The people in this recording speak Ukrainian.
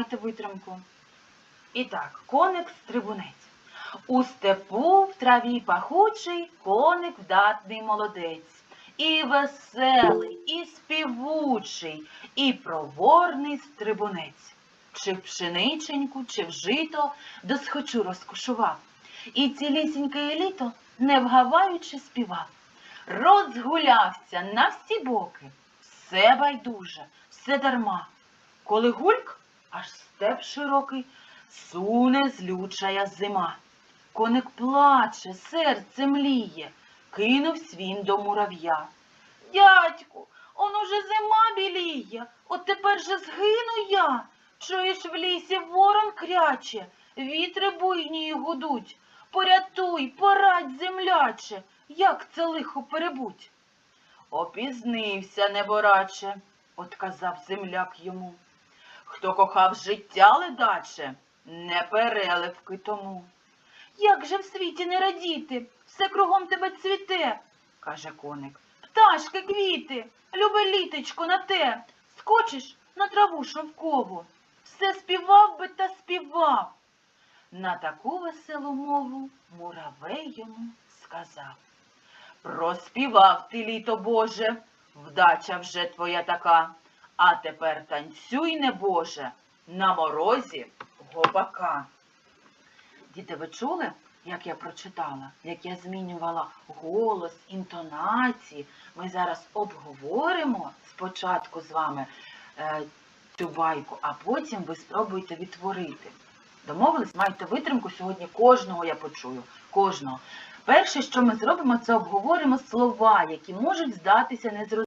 майте витримку. І так, коник-стрибунець. У степу в траві пахучий коник вдатний молодець. І веселий, і співучий, і проворний стрибунець. Чи в пшениченьку, чи в жито досхочу розкошував. І цілісіньке літо, не вгаваючи, співав. Розгулявся на всі боки, все байдуже, все дарма. Коли гульк, аж степ широкий, суне злючая зима. Коник плаче, серце мліє, кинувсь він до мурав'я. Дядьку, он уже зима біліє, от тепер же згину я. Чуєш, в лісі ворон кряче, вітри буйні гудуть. Порятуй, порадь, земляче, як це лихо перебуть. Опізнився, небораче, отказав земляк йому. Хто кохав життя ледаче, не переливки тому. Як же в світі не радіти, все кругом тебе цвіте, каже коник. Пташки, квіти, любе літечко на те, скочиш на траву шовкову, все співав би та співав. На таку веселу мову муравей йому сказав. Проспівав ти, літо Боже, вдача вже твоя така, а тепер танцюй, небоже, на морозі гопака. Діти, ви чули, як я прочитала, як я змінювала голос, інтонації? Ми зараз обговоримо спочатку з вами е, цю байку, а потім ви спробуйте відтворити. Домовились? Майте витримку сьогодні кожного я почую. Кожного. Перше, що ми зробимо, це обговоримо слова, які можуть здатися незрозумілими.